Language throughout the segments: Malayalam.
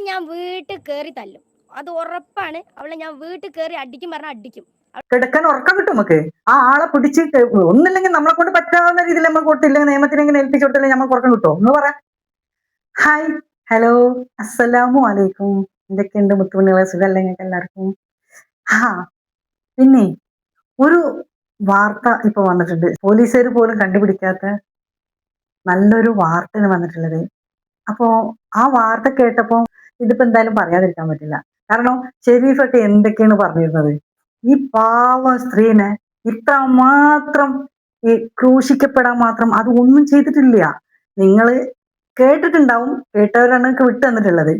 അവളെ ഞാൻ വീട്ടിൽ കയറി തല്ലും. അത് ഉറപ്പാണ്. അവളെ ഞാൻ വീട്ടിൽ കയറി അടിക്കും പറഞ്ഞാൽ അടിക്കും. കിടക്കാൻ ഉറക്കം കിട്ടും നമുക്ക്. ആ ആളെ പിടിച്ച് ഒന്നില്ലെങ്കിൽ നമ്മളെ കൊണ്ട് പറ്റാവുന്ന രീതിയിൽ നമ്മൾ കൊടുത്തില്ലെങ്കിൽ നിയമത്തിന് ഇങ്ങനെ ഏൽപ്പിച്ചു കൊടുത്തില്ലെങ്കിൽ നമ്മൾ ഉറക്കം കിട്ടുമോ എന്ന് പറ. ഹായ് ഹലോ അസ്സലാമു അലൈക്കും എന്തൊക്കെയുണ്ട് മുത്തുമണികളെ? സുഖമല്ല നിങ്ങൾക്ക് എല്ലാവർക്കും? ആ പിന്നെ ഒരു വാർത്ത ഇപ്പൊ വന്നിട്ടുണ്ട്. പോലീസുകാർ പോലും കണ്ടുപിടിക്കാത്ത നല്ലൊരു വാർത്തയാണ് വന്നിട്ടുള്ളത്. അപ്പോ ആ വാർത്ത കേട്ടപ്പോ ഇതിപ്പോ എന്തായാലും പറയാതിരിക്കാൻ പറ്റില്ല. കാരണം ഷെരീഫൊക്കെ എന്തൊക്കെയാണ് പറഞ്ഞിരുന്നത്? ഈ പാവ സ്ത്രീനെ ഇത്ര മാത്രം ഈ ക്രൂശിക്കപ്പെടാൻ മാത്രം അത് ഒന്നും ചെയ്തിട്ടില്ല. നിങ്ങൾ കേട്ടിട്ടുണ്ടാവും കേട്ടവരാണ് വിട്ടു തന്നിട്ടുള്ളത്.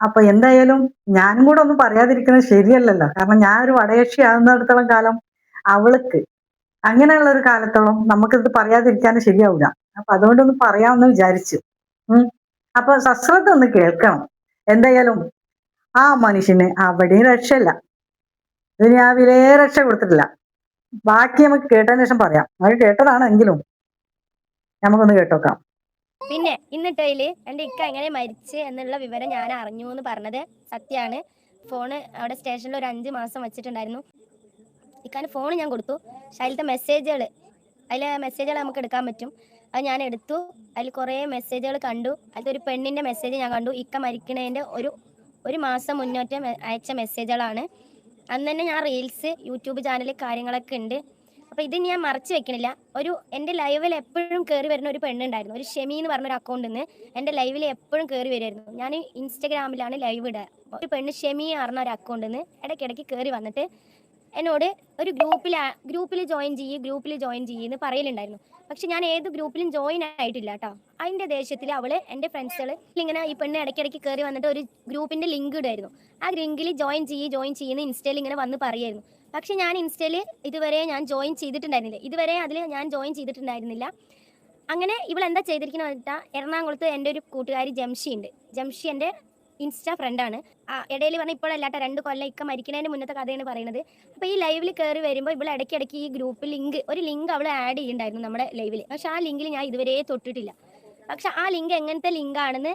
അപ്പൊ എന്തായാലും ഞാനും കൂടെ ഒന്നും പറയാതിരിക്കുന്നത് ശരിയല്ലല്ലോ. കാരണം ഞാൻ ഒരു വടയക്ഷി ആകുന്നിടത്തോളം കാലം അവൾക്ക് അങ്ങനെയുള്ള ഒരു കാലത്തോളം നമുക്കിത് പറയാതിരിക്കാൻ ശരിയാവില്ല അപ്പൊ അതുകൊണ്ടൊന്ന് പറയാമെന്ന് വിചാരിച്ചു. ഉം. അപ്പൊ സസ്രത്ത് ഒന്ന് കേൾക്കണം. എന്തായാലും ആ മനുഷ്യന് അവിടെയും രക്ഷയില്ല. ദുനിയാവിലേ രക്ഷ കൊടുത്തിട്ടില്ല. ബാക്കി നമുക്ക് കേട്ടതിന് ശേഷം പറയാം. നമുക്ക് കേട്ടതാണ് എങ്കിലും നമുക്കൊന്ന് കേട്ടോക്കാം. പിന്നെ ഇന്നിട്ടയിൽ എന്റെ ഇക്ക എങ്ങനെ മരിച്ച് എന്നുള്ള വിവരം ഞാൻ അറിഞ്ഞു എന്ന് പറഞ്ഞത് സത്യമാണ് ഫോണ് അവിടെ സ്റ്റേഷനിൽ ഒരു അഞ്ച് മാസം വെച്ചിട്ടുണ്ടായിരുന്നു. ഇക്കാന് ഫോൺ ഞാൻ കൊടുത്തു. പക്ഷെ അതിലത്തെ മെസ്സേജുകൾ അതിലെ മെസ്സേജുകൾ നമുക്ക് എടുക്കാൻ പറ്റും. അത് ഞാൻ എടുത്തു. അതിൽ കുറേ മെസ്സേജുകൾ കണ്ടു. അതൊരു പെണ്ണിന്റെ മെസ്സേജ് ഞാൻ കണ്ടു. ഇക്ക മരിക്കണതിന്റെ ഒരു ഒരു മാസം മുന്നോട്ട് അയച്ച മെസ്സേജുകളാണ് അന്ന് തന്നെ ഞാൻ റീൽസ് യൂട്യൂബ് ചാനലിൽ കാര്യങ്ങളൊക്കെ ഉണ്ട്. അപ്പോൾ ഇത് ഞാൻ മറച്ചു വെക്കണില്ല. ഒരു എന്റെ ലൈവിൽ എപ്പോഴും കയറി വരുന്ന ഒരു പെണ്ണുണ്ടായിരുന്നു. ഒരു ഷെമി എന്ന് പറഞ്ഞൊരു അക്കൗണ്ടിൽ നിന്ന് എന്റെ ലൈവിൽ എപ്പോഴും കയറി വരുമായിരുന്നു ഞാൻ ഇൻസ്റ്റഗ്രാമിലാണ് ലൈവ് ഇടുക. ഒരു പെണ്ണ് ഷെമി പറഞ്ഞ ഒരു അക്കൗണ്ടിൽ നിന്ന് ഇടയ്ക്കിടയ്ക്ക് കയറി വന്നിട്ട് എന്നോട് ഒരു ഗ്രൂപ്പിൽ ഗ്രൂപ്പിൽ ജോയിൻ ചെയ്യ് ഗ്രൂപ്പിൽ ജോയിൻ ചെയ്യുമെന്ന് പറയലുണ്ടായിരുന്നു. പക്ഷെ ഞാൻ ഏത് ഗ്രൂപ്പിലും ജോയിൻ ആയിട്ടില്ല കേട്ടോ അതിന്റെ ദേഷ്യത്തിൽ അവൾ എന്റെ ഫ്രണ്ട്സുകൾ ഇങ്ങനെ ഈ പെണ്ണ് ഇടയ്ക്കിടയ്ക്ക് കയറി വന്നിട്ട് ഒരു ഗ്രൂപ്പിന്റെ ലിങ്ക് ഇടുമായിരുന്നു ആ ലിങ്കിൽ ജോയിൻ ചെയ്യ് ജോയിൻ ചെയ്യുന്ന ഇൻസ്റ്റയിൽ ഇങ്ങനെ വന്ന് പറയായിരുന്നു. പക്ഷെ ഞാൻ ഇൻസ്റ്റയിൽ ഇതുവരെ ഞാൻ ജോയിൻ ചെയ്തിട്ടുണ്ടായിരുന്നില്ല. ഇതുവരെ അതിൽ ഞാൻ ജോയിൻ ചെയ്തിട്ടുണ്ടായിരുന്നില്ല. അങ്ങനെ ഇവൾ എന്താ ചെയ്തിരിക്കുന്നത് വെച്ചാൽ എറണാകുളത്ത് എന്റെ ഒരു കൂട്ടുകാരി ജംഷി ഉണ്ട്. ജംഷി എന്റെ ഇൻസ്റ്റാ ഫ്രണ്ടാണ് ഇടയിൽ പറഞ്ഞാൽ ഇപ്പോഴല്ലാട്ടോ രണ്ട് കൊല്ലം ഇക്ക മരിക്കുന്നതിന് മുന്നത്തെ കഥയാണ് പറയുന്നത് അപ്പോൾ ഈ ലൈവിൽ കയറി വരുമ്പോൾ ഇവിടെ ഇടയ്ക്കിടയ്ക്ക് ഈ ഗ്രൂപ്പ് ലിങ്ക് ഒരു ലിങ്ക് അവൾ ആഡ് ചെയ്യുന്നുണ്ടായിരുന്നു നമ്മുടെ ലൈവിൽ പക്ഷെ ആ ലിങ്കിൽ ഞാൻ ഇതുവരെ തൊട്ടിട്ടില്ല. പക്ഷെ ആ ലിങ്ക് എങ്ങനത്തെ ലിങ്കാണെന്ന്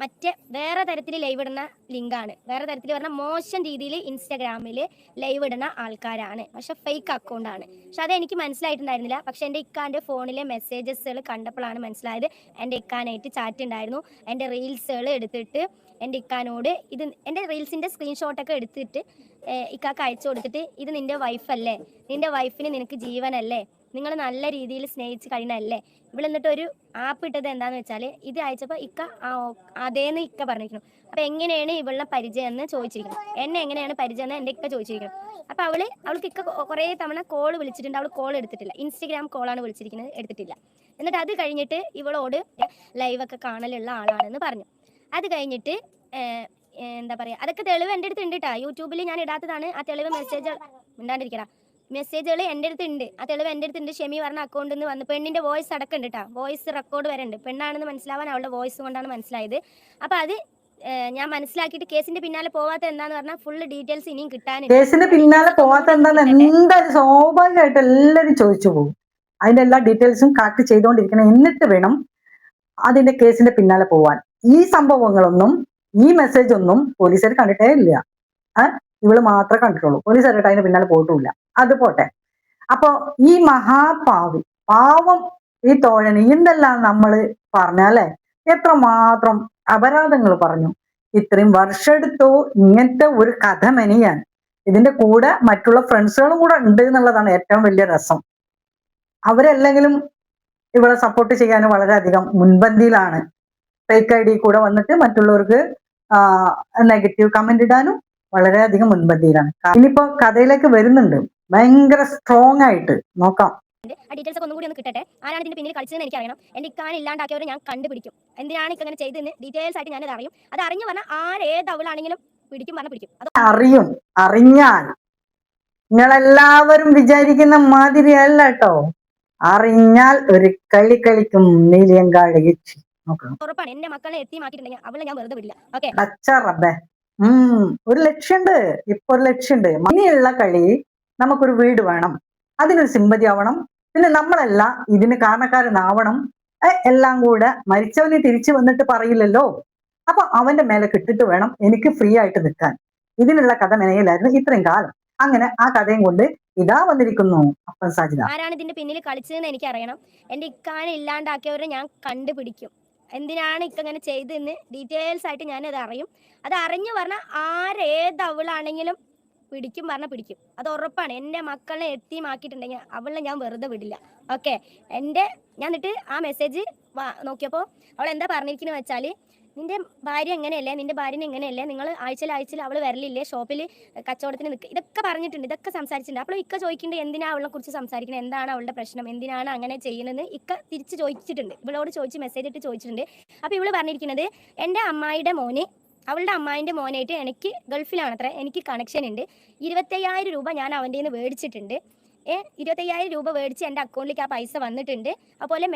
മറ്റേ വേറെ തരത്തിൽ ലൈവ് ഇടുന്ന ലിങ്കാണ് വേറെ തരത്തിൽ പറഞ്ഞാൽ മോശം രീതിയിൽ ഇൻസ്റ്റാഗ്രാമിൽ ലൈവ് ഇടുന്ന ആൾക്കാരാണ്. പക്ഷെ ഫേക്ക് അക്കൗണ്ടാണ് പക്ഷെ അത് എനിക്ക് മനസ്സിലായിട്ടുണ്ടായിരുന്നില്ല. പക്ഷെ എന്റെ ഇക്കാന്റെ ഫോണിലെ മെസ്സേജസുകൾ കണ്ടപ്പോഴാണ് മനസ്സിലായത്. എന്റെ ഇക്കാനായിട്ട് ചാറ്റ് ഉണ്ടായിരുന്നു. എന്റെ റീൽസുകൾ എടുത്തിട്ട് എന്റെ ഇക്കാനോട് ഇത് എന്റെ റീൽസിന്റെ സ്ക്രീൻഷോട്ടൊക്കെ എടുത്തിട്ട് ഇക്കാക്ക് അയച്ചു കൊടുത്തിട്ട് ഇത് നിന്റെ വൈഫല്ലേ നിന്റെ വൈഫിന് നിനക്ക് ജീവനല്ലേ? നിങ്ങൾ നല്ല രീതിയിൽ സ്നേഹിച്ച് കഴിഞ്ഞല്ലേ ഇവിടെ എന്നിട്ട് ഒരു ആപ്പ് ഇട്ടത് എന്താന്ന് വെച്ചാൽ ഇത് അയച്ചപ്പോൾ ഇക്ക അതേന്ന് ഇക്ക പറഞ്ഞിരിക്കുന്നു. അപ്പൊ എങ്ങനെയാണ് ഇവളുടെ പരിചയം എന്ന് ചോദിച്ചിരിക്കുന്നത് എന്നെ എങ്ങനെയാണ് പരിചയം എന്ന് എന്റെ ഇക്ക ചോദിച്ചിരിക്കുന്നത് അപ്പൊ അവൾ അവൾക്ക് ഇക്ക കുറെ തവണ കോൾ വിളിച്ചിട്ടുണ്ട്. അവൾ കോൾ എടുത്തിട്ടില്ല. ഇൻസ്റ്റഗ്രാം കോളാണ് വിളിച്ചിരിക്കുന്നത്. എടുത്തിട്ടില്ല. എന്നിട്ട് അത് കഴിഞ്ഞിട്ട് ഇവളോട് ലൈവൊക്കെ കാണലുള്ള ആളാണെന്ന് പറഞ്ഞു. അത് കഴിഞ്ഞിട്ട് എന്താ പറയാ അതൊക്കെ തെളിവ് എന്റെ അടുത്ത് ഉണ്ട് കേട്ടോ യൂട്യൂബിൽ ഞാൻ ഇടാത്തതാണ്. ആ തെളിവ് മെസ്സേജ് മിണ്ടാണ്ടിരിക്കടാ. മെസ്സേജുകൾ എന്റെ അടുത്ത് ഉണ്ട് ആ തെളിവ് എന്റെ അടുത്ത് ഉണ്ട് ഷെമി പറഞ്ഞ അക്കൗണ്ടിൽ നിന്ന് വന്ന് പെണ്ണിന്റെ വോയിസ് അടക്കം കേട്ടോ വോയിസ് റെക്കോർഡ് വരെ ഉണ്ട് പെണ്ണാണെന്ന് മനസ്സിലാവാൻ അവളുടെ വോയിസ് കൊണ്ടാണ് മനസ്സിലായത്. അപ്പോൾ അത് ഞാൻ മനസ്സിലാക്കിയിട്ട് കേസിന്റെ പിന്നാലെ പോവാത്ത എന്താന്ന് പറഞ്ഞാൽ ഫുള്ള് ഡീറ്റെയിൽസ് ഇനിയും കിട്ടാനുണ്ട്. കേസിന്റെ പിന്നാലെ പോവാത്ത എന്താന്ന് എന്തായാലും സ്വാഭാവികമായിട്ട് എല്ലാവരും ചോദിച്ചു പോകും. അതിന്റെ എല്ലാ ഡീറ്റെയിൽസും കറക്റ്റ് ചെയ്തുകൊണ്ടിരിക്കണം എന്നിട്ട് വേണം അതിന്റെ കേസിന്റെ പിന്നാലെ പോവാൻ. ഈ സംഭവങ്ങളൊന്നും ഈ മെസ്സേജ് ഒന്നും പോലീസുകാർ കണ്ടിട്ടേ ഇല്ല? ഇവൾ മാത്രമേ കണ്ടിട്ടുള്ളൂ. പോലീസുകാരായിട്ട് അതിന്റെ പിന്നാലെ പോയിട്ടുമില്ല അത് പോട്ടെ. അപ്പോ ഈ മഹാപാവി പാവം ഈ തോഴന് എന്തെല്ലാം നമ്മൾ പറഞ്ഞാലേ എത്രമാത്രം അപരാധങ്ങൾ പറഞ്ഞു. ഇത്രയും വർഷെടുത്തു ഇങ്ങനത്തെ ഒരു കഥ മെനിയാൻ. ഇതിന്റെ കൂടെ മറ്റുള്ള ഫ്രണ്ട്സുകളും കൂടെ ഉണ്ട് എന്നുള്ളതാണ് ഏറ്റവും വലിയ രസം. അവരല്ലെങ്കിലും ഇവളെ സപ്പോർട്ട് ചെയ്യാൻ വളരെയധികം മുൻപന്തിയിലാണ്. ഫേക്ക് ഐ ഡി കൂടെ വന്നിട്ട് മറ്റുള്ളവർക്ക് നെഗറ്റീവ് കമന്റ് ഇടാനും വളരെയധികം മുൻപന്തിയിലാണ്. ഇനിയിപ്പോ കഥയിലേക്ക് വരുന്നുണ്ട്. ഭയങ്കര സ്ട്രോങ് ആയിട്ട് നോക്കാം. ആ ഡീറ്റെയിൽസ് ഒക്കെ ഒന്നും കൂടി ഒന്ന് കിട്ടട്ടെ? ആരാണ് ഇതിന്റെ പിന്നിൽ കളിച്ചതെന്ന് എനിക്ക് അറിയണം എന്റെ ഇക്കാൻ ഇല്ലാണ്ടാക്കിയവരെ ഞാൻ കണ്ടുപിടിക്കും. എന്തിനാണ് ഇക്കങ്ങനെ ചെയ്തതെന്ന് ഡീറ്റെയിൽസ് ആയിട്ട് ഞാനത് അറിയും. അത് അറിഞ്ഞു പറഞ്ഞാൽ ആരേത് അവളാണെങ്കിലും പിടിക്കും പറഞ്ഞാൽ പിടിക്കും. അത് അറിയും അറിഞ്ഞാൽ നിങ്ങളെല്ലാവരും വിചാരിക്കുന്ന മാതിരി അല്ല കേട്ടോ. അറിഞ്ഞാൽ ഒരു കളി കളിക്കും നീലിയങ്കാട് നോക്കണം ഉറപ്പാണ്. എന്റെ മക്കളെ എത്തിമാക്കിയിട്ടുണ്ടെങ്കിൽ അവളെ ഞാൻ വെറുതെ വിടില്ല. ഓക്കെ അച്ഛ റബ്ബേ. ഉം ഒരു ലക്ഷ്യമുണ്ട് ഇപ്പൊ ഒരു ലക്ഷ്യമുണ്ട് മണിയുള്ള കളി നമുക്കൊരു വീട് വേണം. അതിനൊരു സിമ്പതി ആവണം. പിന്നെ നമ്മളല്ല ഇതിന് കാരണക്കാരനാവണം. എല്ലാം കൂടെ മരിച്ചവന് തിരിച്ചു വന്നിട്ട് പറയില്ലല്ലോ. അപ്പൊ അവന്റെ മേലെ കിട്ടിട്ട് വേണം എനിക്ക് ഫ്രീ ആയിട്ട് നിൽക്കാൻ. ഇതിനുള്ള കഥ മെനയിലായിരുന്നു ഇത്രയും കാലം. അങ്ങനെ ആ കഥയും കൊണ്ട് ഇതാ വന്നിരിക്കുന്നു. അപ്പൻ സാജിദ. ആരാണ് ഇതിന്റെ പിന്നിൽ കളിച്ചതെന്ന് എനിക്ക് അറിയണം എന്റെ ഇക്കാനെ ഇല്ലാണ്ടാക്കിയവരെ ഞാൻ കണ്ടുപിടിക്കും. എന്തിനാണ് ഇക്ക ഇങ്ങനെ ചെയ്തതെന്ന് ഡീറ്റെയിൽസ് ആയിട്ട് ഞാനത് അറിയും അത് അറിഞ്ഞു പറഞ്ഞാൽ ആരേത് അവളാണെങ്കിലും പിടിക്കും പറഞ്ഞാൽ പിടിക്കും. അത് ഉറപ്പാണ്. എന്റെ മക്കളെ എത്തിയുമാക്കിയിട്ടുണ്ടെങ്കിൽ അവളെ ഞാൻ വെറുതെ വിടില്ല. ഓക്കെ എന്റെ ഞാൻ എന്നിട്ട് ആ മെസ്സേജ് നോക്കിയപ്പോൾ അവൾ എന്താ പറഞ്ഞിരിക്കുന്നത് വെച്ചാൽ നിന്റെ ഭാര്യ എങ്ങനെയല്ലേ? നിന്റെ ഭാര്യനെ എങ്ങനെയല്ലേ? നിങ്ങൾ ആഴ്ചയിൽ ആഴ്ചയിൽ അവൾ വരലില്ലേ? ഷോപ്പിൽ കച്ചവടത്തിന് നിൽക്കുക ഇതൊക്കെ പറഞ്ഞിട്ടുണ്ട്. ഇതൊക്കെ സംസാരിച്ചിട്ടുണ്ട്. അപ്പോൾ ഇക്ക ചോദിക്കേണ്ടത് എന്തിനാണ് അവളെ കുറിച്ച് സംസാരിക്കുന്നത് എന്താണ് അവളുടെ പ്രശ്നം? എന്തിനാണ് അങ്ങനെ ചെയ്യുന്നത് ഇക്ക തിരിച്ച് ചോദിച്ചിട്ടുണ്ട്. ഇവളോട് ചോദിച്ച് മെസ്സേജ് ഇട്ട് ചോദിച്ചിട്ടുണ്ട്. അപ്പോൾ ഇവൾ പറഞ്ഞിരിക്കുന്നത് എന്റെ അമ്മായിയുടെ മോന് അവളുടെ അമ്മായിന്റെ മോനായിട്ട് എനിക്ക് ഗൾഫിലാണത്രേ എനിക്ക് കണക്ഷൻ ഉണ്ട്. ഇരുപത്തയ്യായിരം രൂപ ഞാൻ അവന്റെ നിന്ന് മേടിച്ചിട്ടുണ്ട്. ഏ ഇരുപത്തയ്യായിരം രൂപ മേടിച്ച് എന്റെ അക്കൗണ്ടിലേക്ക് ആ പൈസ വന്നിട്ടുണ്ട്. അതുപോലെ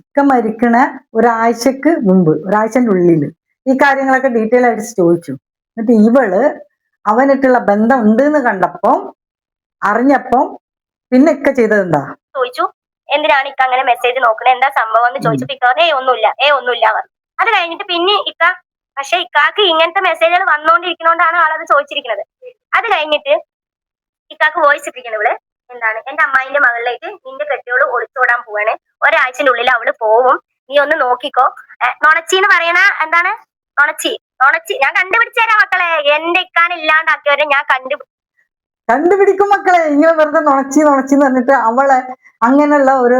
ഇക്ക മരിക്കണ ഒരാഴ്ചക്ക് മുമ്പ് ഒരാഴ്ചന്റെ ഉള്ളിൽ ഈ കാര്യങ്ങളൊക്കെ ഡീറ്റെയിൽ ആയിട്ട് ചോദിച്ചു. എന്നിട്ട് ഇവൾ അവനായിട്ടുള്ള ബന്ധം ഉണ്ട് എന്ന് കണ്ടപ്പം അറിഞ്ഞപ്പം പിന്നെ ഒക്കെ ചെയ്തത് എന്താ ചോദിച്ചു എന്തിനാണ് ഇക്ക അങ്ങനെ മെസ്സേജ് നോക്കണേ? എന്താ സംഭവം? എന്ന് ചോദിച്ചപ്പോ ഇക്ക ഏ ഒന്നുമില്ല ഏ ഒന്നുമില്ല അത് കഴിഞ്ഞിട്ട് പിന്നെ ഇക്ക പക്ഷെ ഇക്കാക്ക് ഇങ്ങനത്തെ മെസ്സേജുകൾ വന്നുകൊണ്ടിരിക്കുന്നോണ്ടാണ് ആളത് ചോദിച്ചിരിക്കുന്നത്. അത് കഴിഞ്ഞിട്ട് ഇക്കാക്ക് വോയിസ് ഇട്ടിരിക്കുന്നത് ഇവൾ എന്താണ്? എന്റെ അമ്മായിന്റെ മകളിലേക്ക് നിന്റെ കെട്ടിയോട് ഒളിച്ചോടാൻ പോവാണ്. ഒരാഴ്ചന്റെ ഉള്ളിൽ അവൾ പോവും. നീ ഒന്ന് നോക്കിക്കോ. നൊണച്ചി എന്ന് പറയണ എന്താണ്? നൊണച്ചി നൊണച്ചി. ഞാൻ കണ്ടുപിടിച്ചു തരാം മക്കളെ. എന്റെ ഇക്കാൻ ഇല്ലാണ്ടാക്കിയവരെ ഞാൻ കണ്ടു കണ്ടുപിടിക്കും മക്കളെ. ഇങ്ങനെ വെറുതെ നുണച്ചി നുണച്ചി പറഞ്ഞിട്ട് അവളെ അങ്ങനെയുള്ള ഒരു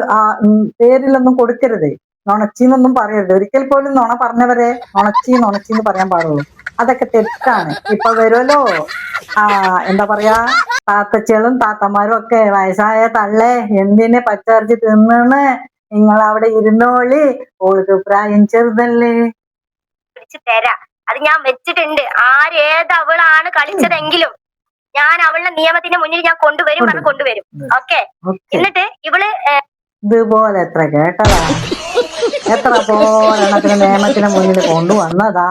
പേരിലൊന്നും കൊടുക്കരുത്. നുണച്ചിന്നൊന്നും പറയരുത്. ഒരിക്കൽ പോലും നുണ പറഞ്ഞവരെ നുണച്ചി നുണച്ചി എന്ന് പറയാൻ പാടുള്ളൂ. അതൊക്കെ തെറ്റാണ്. ഇപ്പൊ വരുമല്ലോ ആ എന്താ പറയാ? താത്തച്ചകളും താത്തമാരും ഒക്കെ വയസ്സായ തള്ളേ എന്തിനെ പച്ചറിച്ച് തിന്നണ്? നിങ്ങൾ അവിടെ ഇരുന്നോളി. ഓൾക്ക് പ്രായം ചെറുതല്ലേ. തരാ. അത് ഞാൻ വെച്ചിട്ടുണ്ട്. ആരേത് അവളാണ് കളിച്ചതെങ്കിലും ഞാൻ അവളുടെ നിയമത്തിന്റെ മുന്നിൽ ഞാൻ കൊണ്ടുവരും അത് കൊണ്ടുവരും. ഓക്കെ? എന്നിട്ട് ഇവൾ ഇതുപോലെ എത്ര കേട്ടതാ? എത്ര പോരണത്തിന് നിയമത്തിന് മുന്നിൽ കൊണ്ടുവന്നതാ?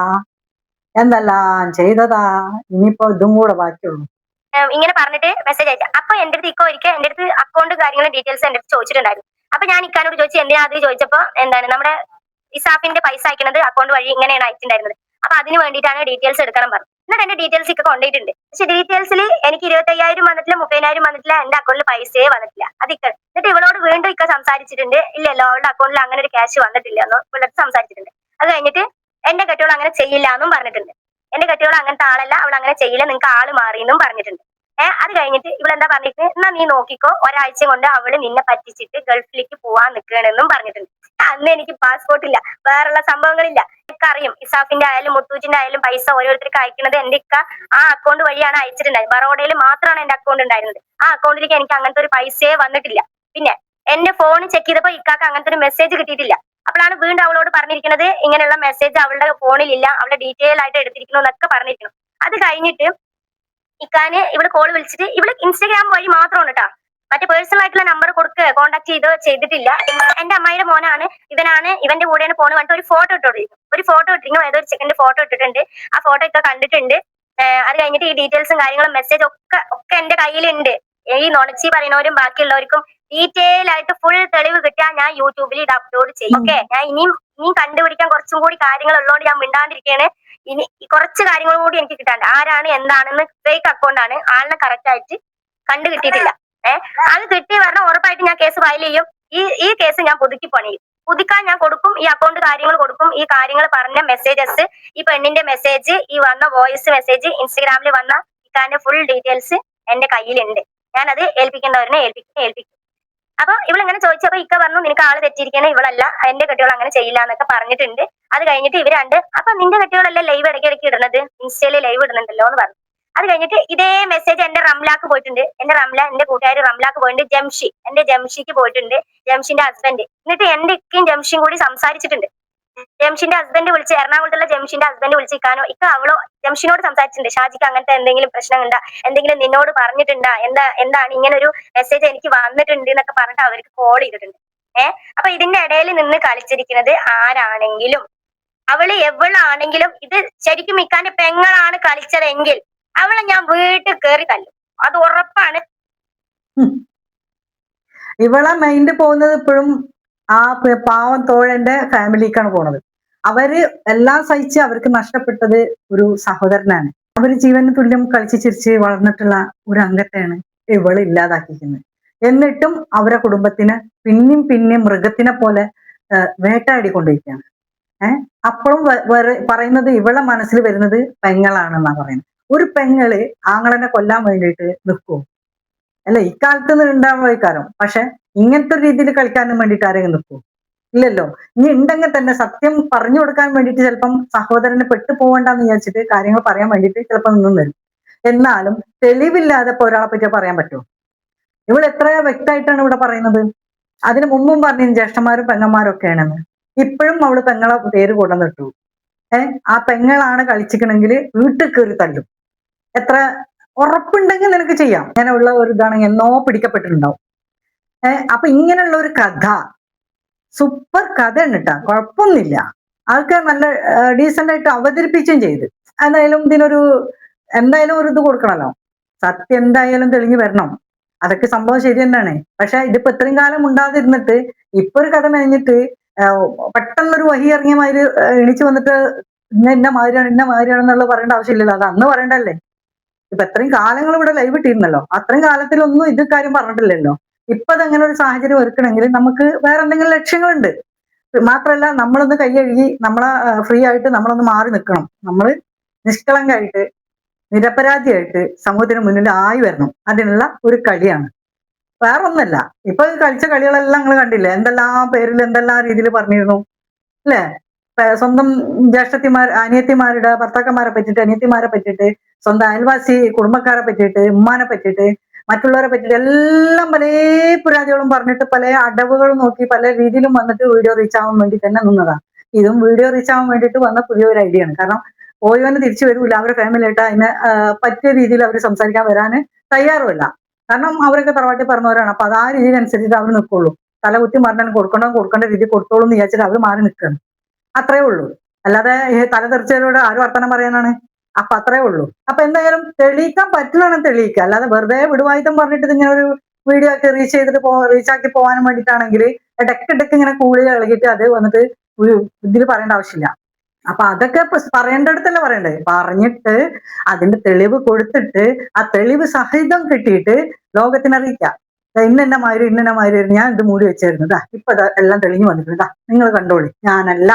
എന്തെല്ലാം ചെയ്തതാ? ഇനിയിപ്പോ ഇതും കൂടെ ബാക്കിയുള്ളൂ. ഇങ്ങനെ പറഞ്ഞിട്ട് മെസ്സേജ് അയച്ചു. അപ്പൊ എന്റെ അടുത്ത് ഇക്കോ ഒരിക്കൽ എന്റെ അടുത്ത് അക്കൗണ്ട് കാര്യങ്ങളും ഡീറ്റെയിൽസ് എന്റെ അടുത്ത് ചോദിച്ചിട്ടുണ്ടായിരുന്നു. അപ്പൊ ഞാൻ ഇക്കാനോട് ചോദിച്ചു എന്തിനാ അത് ചോദിച്ചപ്പോ എന്താണ് നമ്മുടെ ഇസാഫിന്റെ പൈസ അയക്കുന്നത് അക്കൗണ്ട് വഴി ഇങ്ങനെയാണ് അയച്ചിട്ടുണ്ടായിരുന്നത്? അപ്പൊ അതിന് വേണ്ടിയിട്ടാണ് ഡീറ്റെയിൽസ് എടുക്കണം പറഞ്ഞു എന്നിട്ട് എന്റെ ഡീറ്റെയിൽസ് ഒക്കെ കൊണ്ടുപോയിട്ടുണ്ട്. പക്ഷെ ഡീറ്റെയിൽസിൽ എനിക്ക് ഇരുപത്തയ്യായിരം വന്നിട്ടില്ല മുപ്പതിനായിരം വന്നിട്ടില്ല എന്റെ അക്കൗണ്ടിൽ പൈസയെ വന്നിട്ടില്ല. അത് ഇക്ക എന്നിട്ട് ഇവളോട് വീണ്ടും ഇക്ക സംസാരിച്ചിട്ടുണ്ട്. ഇല്ലല്ലോ അവളുടെ അക്കൗണ്ടിൽ അങ്ങനെ ഒരു ക്യാഷ് വന്നിട്ടില്ല എന്ന് ഇവളടുത്ത് സംസാരിച്ചിട്ടുണ്ട്. അത് കഴിഞ്ഞിട്ട് എന്റെ കെട്ടിയോൾ അങ്ങനെ ചെയ്യില്ല എന്നും പറഞ്ഞിട്ടുണ്ട്. എന്റെ കെട്ടിയോൾ അങ്ങനത്തെ ആളല്ല അവൾ അങ്ങനെ ചെയ്യില്ല നിങ്ങൾക്ക് ആൾ മാറി എന്നും പറഞ്ഞിട്ടുണ്ട്. ഏഹ് അത് കഴിഞ്ഞിട്ട് എന്താ പറഞ്ഞിട്ട് എന്നാ നീ നോക്കിക്കോ ഒരാഴ്ച കൊണ്ട് അവൾ നിന്നെ പറ്റിച്ചിട്ട് ഗൾഫിലേക്ക് പോവാൻ നിൽക്കണെന്നും പറഞ്ഞിട്ടുണ്ട്. അന്ന് എനിക്ക് പാസ്പോർട്ട് ഇല്ല വേറെയുള്ള സംഭവങ്ങളില്ല. എനിക്ക് അറിയും ഇസാഫിന്റെ ആയാലും മുത്തൂജിന്റെ ആയാലും പൈസ ഓരോരുത്തർക്ക് അയക്കുന്നത് എന്റെ ഇക്ക ആ അക്കൗണ്ട് വഴിയാണ് അയച്ചിട്ടുണ്ടായത്. ബറോഡയിൽ മാത്രമാണ് എന്റെ അക്കൗണ്ട് ഉണ്ടായിരുന്നത്. ആ അക്കൗണ്ടിലേക്ക് എനിക്ക് അങ്ങനത്തെ ഒരു പൈസയെ വന്നിട്ടില്ല. പിന്നെ എന്റെ ഫോൺ ചെക്ക് ചെയ്തപ്പോ ഇക്കാക്ക് അങ്ങനത്തെ ഒരു മെസ്സേജ് കിട്ടിയിട്ടില്ല. അപ്പോഴാണ് വീണ്ടും അവളോട് പറഞ്ഞിരിക്കുന്നത് ഇങ്ങനെയുള്ള മെസ്സേജ് അവളുടെ ഫോണിൽ ഇല്ല. അവളുടെ ഡീറ്റെയിൽ ആയിട്ട് എടുത്തിരിക്കുന്നു എന്നൊക്കെ പറഞ്ഞിരിക്കുന്നു. അത് കഴിഞ്ഞിട്ട് ഇക്കാന് ഇവിടെ കോൾ വിളിച്ചിട്ട് ഇവിടെ ഇൻസ്റ്റാഗ്രാം വഴി മാത്രമാണ് കേട്ടോ. മറ്റേ പേഴ്സണൽ ആയിട്ടുള്ള നമ്പർ കൊടുക്കുക കോൺടാക്ട് ചെയ്ത് ചെയ്തിട്ടില്ല. എന്റെ അമ്മയുടെ മോനാണ്. ഇവനാണ് ഇവന്റെ കൂടെയാണ് ഫോൺ പറഞ്ഞിട്ട് ഒരു ഫോട്ടോ ഇട്ടോണ്ടിരിക്കും ഒരു ഫോട്ടോ ഇട്ടിരിക്കും ഏതോ ഒരു ചെക്കന്റെ ഫോട്ടോ ഇട്ടിട്ടുണ്ട്. ആ ഫോട്ടോ ഒക്കെ കണ്ടിട്ടുണ്ട്. അത് കഴിഞ്ഞിട്ട് ഈ ഡീറ്റെയിൽസും കാര്യങ്ങളും മെസ്സേജ് ഒക്കെ ഒക്കെ എന്റെ കയ്യിലുണ്ട്. ഈ നുണച്ചി പറയുന്നവരും ബാക്കിയുള്ളവർക്കും ഡീറ്റെയിൽ ആയിട്ട് ഫുൾ തെളിവ് കിട്ടിയാൽ ഞാൻ യൂട്യൂബിൽ ഇത് അപ്ലോഡ് ചെയ്യും. ഓക്കെ ഞാൻ ഇനിയും ഇനിയും കണ്ടുപിടിക്കാൻ കുറച്ചും കൂടി കാര്യങ്ങൾ ഉള്ളതുകൊണ്ട് ഞാൻ മിണ്ടാണ്ടിരിക്കുകയാണ് ഇനി കുറച്ച് കാര്യങ്ങൾ കൂടി എനിക്ക് കിട്ടാണ്ട്. ആരാണ് എന്താണെന്ന് ഫേക്ക് അക്കൗണ്ട് ആണ്. ആളിനെ കറക്റ്റ് ആയിട്ട് കണ്ടു കിട്ടിയിട്ടില്ല ഏഹ് അത് കിട്ടി പറഞ്ഞാൽ ഉറപ്പായിട്ട് ഞാൻ കേസ് ഫയൽ ചെയ്യും. ഈ ഈ കേസ് ഞാൻ പുതുക്കി പണിയും. പുതുക്കാൻ ഞാൻ കൊടുക്കും ഈ അക്കൗണ്ട് കാര്യങ്ങൾ കൊടുക്കും ഈ കാര്യങ്ങൾ പറഞ്ഞ മെസ്സേജസ് ഈ പെണ്ണിന്റെ മെസ്സേജ് ഈ വന്ന വോയിസ് മെസ്സേജ് ഇൻസ്റ്റഗ്രാമിൽ വന്ന ഇക്കാന്റെ ഫുൾ ഡീറ്റെയിൽസ് എന്റെ കയ്യിലുണ്ട്. ഞാൻ അത് ഏൽപ്പിക്കുന്നവരനെ ഏൽപ്പിക്കും ഏൽപ്പിക്കും. അപ്പൊ ഇവളിങ്ങനെ ചോദിച്ചപ്പോ ഇക്ക പറഞ്ഞു നിനക്ക് ആൾ തെറ്റിയിരിക്കണേ ഇവളല്ല എന്റെ കെട്ടികൾ അങ്ങനെ ചെയ്യില്ല എന്നൊക്കെ പറഞ്ഞിട്ടുണ്ട്. അത് കഴിഞ്ഞിട്ട് ഇവരുണ്ട് രണ്ട് അപ്പൊ നിന്റെ കെട്ടികളല്ലേ ലൈവ് ഇടയ്ക്ക് ഇടയ്ക്ക് ഇടുന്നത്? ഇൻസ്റ്റയിൽ ലൈവ് ഇടുന്നുണ്ടല്ലോ എന്ന് പറഞ്ഞു. അത് കഴിഞ്ഞിട്ട് ഇതേ മെസ്സേജ് എന്റെ റംലാക്ക് പോയിട്ടുണ്ട്. എന്റെ റംല എന്റെ കൂട്ടുകാർ റംലാക്ക് പോയിട്ടുണ്ട് ജംഷി. എന്റെ ജംഷിക്ക് പോയിട്ടുണ്ട് ജംഷിന്റെ ഹസ്ബൻഡ് എന്നിട്ട് എന്റെ ഇക്കയും ജംഷിയും കൂടി സംസാരിച്ചിട്ടുണ്ട്. ജംഷിന്റെ ഹസ്ബൻഡ് വിളിച്ച് എറണാകുളത്തുള്ള ജംഷിന്റെ ഹസ്ബൻഡ് വിളിച്ചിരിക്കാനോ ഇക്ക അവളോ ജംഷിനോട് സംസാരിച്ചിട്ടുണ്ട്. ഷാജിക്ക് അങ്ങനത്തെ എന്തെങ്കിലും പ്രശ്നം പ്രശ്നമുണ്ടാ എന്തെങ്കിലും നിന്നോട് പറഞ്ഞിട്ടുണ്ടാ? എന്താ എന്താണ് ഇങ്ങനെ ഒരു മെസ്സേജ് എനിക്ക് വന്നിട്ടുണ്ട് എന്നൊക്കെ പറഞ്ഞിട്ട് അവർക്ക് കോൾ ചെയ്തിട്ടുണ്ട്. ഏഹ് അപ്പൊ ഇതിന്റെ ഇടയിൽ നിന്ന് കളിച്ചിരിക്കുന്നത് ആരാണെങ്കിലും അവൾ എവളാണെങ്കിലും ഇത് ശരിക്കും ഇക്കാന്റെ പെങ്ങളാണ് കളിച്ചതെങ്കിൽ അവളെ ഞാൻ വീട്ടിൽ കയറി തല്ലും. അത് ഉറപ്പാണ്. ഇവളെ മൈൻഡ് പോകുന്നത് ഇപ്പോഴും ആ പാവം തോഴന്റെ ഫാമിലിക്കാണ് പോണത്. അവർ എല്ലാം സഹിച്ച് അവർക്ക് നഷ്ടപ്പെട്ടത് ഒരു സഹോദരനാണ്. അവർ ജീവന് തുല്യം കളിച്ച് ചിരിച്ച് വളർന്നിട്ടുള്ള ഒരു അംഗത്തെയാണ് ഇവൾ ഇല്ലാതാക്കിക്കുന്നത് എന്നിട്ടും അവരെ കുടുംബത്തിന് പിന്നെയും പിന്നെയും മൃഗത്തിനെ പോലെ വേട്ടയാടിക്കൊണ്ടിരിക്കുകയാണ്. ഏഹ് അപ്പോഴും പറയുന്നത് ഇവളെ മനസ്സിൽ വരുന്നത് പെങ്ങളാണെന്നാ പറയുന്നത്. ഒരു പെങ്ങൾ ആങ്ങളനെ കൊല്ലാൻ വേണ്ടിയിട്ട് നിൽക്കും അല്ല? ഇക്കാലത്ത് ഉണ്ടാവുമ്പോഴേക്കാരം പക്ഷെ ഇങ്ങനത്തെ രീതിയിൽ കളിക്കാനും വേണ്ടിയിട്ട് ആരെങ്കിലും നിൽക്കും ഇല്ലല്ലോ. ഇനി ഉണ്ടെങ്കിൽ തന്നെ സത്യം പറഞ്ഞു കൊടുക്കാൻ വേണ്ടിയിട്ട് ചിലപ്പം സഹോദരനെ പെട്ടു പോകണ്ടെന്ന് വിചാരിച്ചിട്ട് കാര്യങ്ങൾ പറയാൻ വേണ്ടിയിട്ട് ചിലപ്പോൾ നിന്നും വരും. എന്നാലും തെളിവില്ലാതെ ഇപ്പൊ ഒരാളെ പറ്റി പറയാൻ പറ്റുമോ ഇവൾ എത്ര വ്യക്തമായിട്ടാണ് ഇവിടെ പറയുന്നത്? അതിന് മുമ്പും പറഞ്ഞു ജ്യേഷ്ഠന്മാരും പെങ്ങന്മാരും ഒക്കെയാണെന്ന്. ഇപ്പോഴും അവൾ പെങ്ങളെ പേര് കൊണ്ടുവന്നിട്ടു. ഏഹ് ആ പെങ്ങളാണ് കളിച്ചിക്കണെങ്കിൽ വീട്ടിൽ കയറി തല്ലും. എത്ര ഉറപ്പുണ്ടെങ്കിൽ നിനക്ക് ചെയ്യാം. അങ്ങനെയുള്ള ഒരു ഇതാണെങ്കിൽ എന്നോ പിടിക്കപ്പെട്ടിട്ടുണ്ടാവും. ഏഹ് അപ്പൊ ഇങ്ങനെയുള്ള ഒരു കഥ സൂപ്പർ കഥ കേട്ടാ കുഴപ്പമൊന്നുമില്ല. അതൊക്കെ നല്ല ഡീസെന്റ് ആയിട്ട് അവതരിപ്പിച്ചും ചെയ്ത്. എന്തായാലും ഇതിനൊരു എന്തായാലും ഒരു ഇത് കൊടുക്കണല്ലോ. സത്യം എന്തായാലും തെളിഞ്ഞു വരണം. അതൊക്കെ സംഭവം ശരി തന്നെയാണ്. പക്ഷെ ഇതിപ്പോ ഇത്രയും കാലം ഉണ്ടാതിരുന്നിട്ട് ഇപ്പൊ ഒരു കഥ മെനഞ്ഞിട്ട് പെട്ടെന്നൊരു വഹി ഇറങ്ങിയ മാതിരി എണിച്ച് വന്നിട്ട് ഇന്ന ഇന്ന മാതിരിയാണ് ഇന്ന മാതിരിയാണെന്നുള്ള പറയേണ്ട ആവശ്യമില്ലല്ലോ. അത് അന്ന് പറയണ്ടല്ലേ ഇപ്പൊ എത്രയും കാലങ്ങൾ ഇവിടെ ലൈവ് ഇട്ടിരുന്നല്ലോ. അത്രയും കാലത്തിലൊന്നും ഇത് കാര്യം പറഞ്ഞിട്ടില്ലല്ലോ. ഇപ്പൊ അതങ്ങനെ ഒരു സാഹചര്യം ഒരുക്കണമെങ്കിൽ നമുക്ക് വേറെ എന്തെങ്കിലും ലക്ഷ്യങ്ങളുണ്ട്. മാത്രമല്ല നമ്മളൊന്ന് കൈയഴുകി നമ്മളെ ഫ്രീ ആയിട്ട് നമ്മളൊന്ന് മാറി നിൽക്കണം. നമ്മൾ നിഷ്കളങ്കായിട്ട് നിരപരാധിയായിട്ട് സമൂഹത്തിന് മുന്നിൽ ആയി വരണം. അതിനുള്ള ഒരു കളിയാണ്. വേറെ ഒന്നല്ല ഇപ്പൊ കളിച്ച കളികളെല്ലാം നിങ്ങൾ കണ്ടില്ലേ? എന്തെല്ലാം പേരിൽ എന്തെല്ലാം രീതിയിൽ പറഞ്ഞിരുന്നു? അല്ലേ? സ്വന്തം ജ്യേഷ്ഠത്തിമാർ അനിയത്തിമാരുടെ ഭർത്താക്കന്മാരെ പറ്റിയിട്ട് അനിയത്തിമാരെ പറ്റിയിട്ട് സ്വന്തം അയൽവാസി കുടുംബക്കാരെ പറ്റിയിട്ട് ഉമ്മാനെ പറ്റിയിട്ട് മറ്റുള്ളവരെ പറ്റിയിട്ട് എല്ലാം പല പുരാതികളും പറഞ്ഞിട്ട് പല അടവുകളും നോക്കി പല രീതിയിലും വന്നിട്ട് വീഡിയോ റീച്ച് ആവാൻ വേണ്ടി തന്നെ നിന്നതാണ് ഇതും വീഡിയോ റീച്ച് ആവാൻ വേണ്ടിയിട്ട് വന്ന പുതിയൊരു ഐഡിയ ആണ്. കാരണം ഓയോന് തിരിച്ചു വരൂല അവരുടെ ഫാമിലി ആയിട്ട് അതിനെ പറ്റിയ രീതിയിൽ അവർ സംസാരിക്കാൻ വരാൻ തയ്യാറുമല്ല. കാരണം അവരൊക്കെ തറവാട്ടി പറഞ്ഞവരാണ്. അപ്പൊ അത് ആ രീതിയിൽ അനുസരിച്ചിട്ട് അവർ നിൽക്കുള്ളൂ തല കുത്തി മരണം കൊടുക്കണോ കൊടുക്കേണ്ട രീതി കൊടുത്തോളൂ എന്ന് വിചാരിച്ചിട്ട് അവർ മാറി നിൽക്കണം അത്രേ ഉള്ളൂ. അല്ലാതെ തല തെറിച്ചവരോട് ആര് വർത്തമാനം പറയാനാണ്? അപ്പൊ അത്രേ ഉള്ളൂ. അപ്പൊ എന്തായാലും തെളിയിക്കാൻ പറ്റണം തെളിയിക്കുക. അല്ലാതെ വെറുതെ വിടുവായുധം പറഞ്ഞിട്ട് ഇതിങ്ങനെ ഒരു വീഡിയോ ഒക്കെ റീച്ച് ചെയ്തിട്ട് പോ റീച്ച് ആക്കി പോകാനും വേണ്ടിയിട്ടാണെങ്കിൽ ഇടയ്ക്ക് ഇടയ്ക്ക് ഇങ്ങനെ കൂളി ഇളകിയിട്ട് അത് വന്നിട്ട് ഇതിൽ പറയേണ്ട ആവശ്യമില്ല. അപ്പൊ അതൊക്കെ പറയേണ്ടടുത്തല്ല പറയണ്ടേ? പറഞ്ഞിട്ട് അതിന്റെ തെളിവ് കൊടുത്തിട്ട് ആ തെളിവ് സഹിതം കിട്ടിയിട്ട് ലോകത്തിന് അറിയിക്കാം ഇന്നെന്നെ മാതിരി ഇന്നെന്ന മാതിരി ഞാൻ ഇത് മൂടി വെച്ചായിരുന്നു ദാ ഇപ്പൊ എല്ലാം തെളിഞ്ഞു വന്നിട്ടുണ്ട്. നിങ്ങൾ കണ്ടോളി. ഞാനല്ല.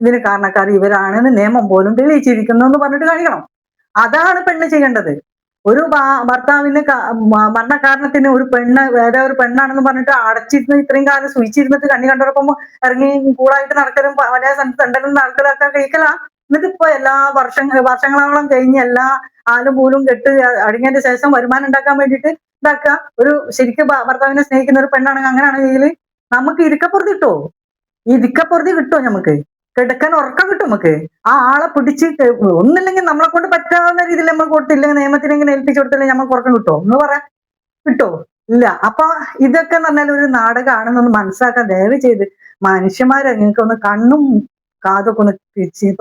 ഇതിന് കാരണക്കാർ ഇവരാണെന്ന് നിയമം പോലും തെളിയിച്ചിരിക്കുന്നു എന്ന് പറഞ്ഞിട്ട് കാണിക്കണം. അതാണ് പെണ്ണ് ചെയ്യേണ്ടത്. ഒരു ഭർത്താവിന് മരണകാരണത്തിന് ഒരു പെണ്ണ് വേറെ ഒരു പെണ്ണാണെന്ന് പറഞ്ഞിട്ട് അടച്ചിരുന്ന് ഇത്രയും കാലം സൂചിച്ചിരുന്നിട്ട് കണ്ണി കണ്ടോടൊപ്പം ഇറങ്ങി കൂളായിട്ട് നടക്കലും പല തണ്ടലും നടക്കലൊക്കെ കഴിക്കലാ എന്നിട്ട് ഇപ്പൊ എല്ലാ വർഷങ്ങൾ വർഷങ്ങളോളം കഴിഞ്ഞ് എല്ലാ ആലും പൂലും കെട്ട് അടങ്ങിയതിന്റെ ശേഷം വരുമാനം ഉണ്ടാക്കാൻ വേണ്ടിയിട്ട് ഇതാക്കുക. ഒരു ശരിക്കും ഭർത്താവിനെ സ്നേഹിക്കുന്ന ഒരു പെണ്ണാണെങ്കിൽ അങ്ങനെയാണെങ്കിൽ നമുക്ക് ഇരിക്കപ്പുറത്ത് കിട്ടുമോ ഇരിക്കപ്പുറത്ത് കിട്ടുമോ നമുക്ക്? കിടക്കാൻ ഉറക്കം കിട്ടും നമുക്ക്. ആ ആളെ പിടിച്ച് ഒന്നില്ലെങ്കിൽ നമ്മളെ കൊണ്ട് പറ്റാവുന്ന രീതിയിൽ നമ്മൾ കൊടുത്തില്ലെങ്കിൽ നിയമത്തിനെങ്കിലും ഏൽപ്പിച്ചു കൊടുത്തില്ലെങ്കിൽ നമുക്ക് ഉറക്കം കിട്ടുമോ എന്ന് പറയാ. കിട്ടുമോ ഇല്ല. അപ്പൊ ഇതൊക്കെ പറഞ്ഞാൽ ഒരു നാടകമാണെന്നൊന്ന് മനസ്സിലാക്കാൻ ദയവ് ചെയ്ത് മനുഷ്യന്മാരെ നിങ്ങൾക്ക് ഒന്ന് കണ്ണും കാതൊക്കെ ഒന്ന്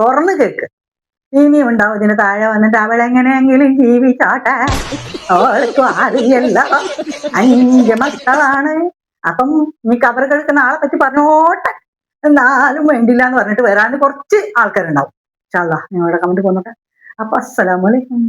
തുറന്ന് കേക്ക്. ഇനിയും ഉണ്ടാവും. ഇതിന് താഴെ വന്നിട്ട് അവളെങ്ങനെയെങ്കിലും ജീവിച്ചോട്ടെ അവൾക്കും അറിയല്ല. അഞ്ച് മക്കളാണ്. അപ്പം നീ കബർ കിടക്കുന്ന ആളെ പറ്റി പറഞ്ഞോട്ടെ. എന്നാലും വേണ്ടില്ല എന്ന് പറഞ്ഞിട്ട് വരാൻ കുറച്ച് ആൾക്കാരുണ്ടാവും. ഇൻഷാല്ലാ നിങ്ങളുടെ കമന്റ് പോന്നോട്ടെ. അപ്പൊ അസ്സലാമലൈക്കും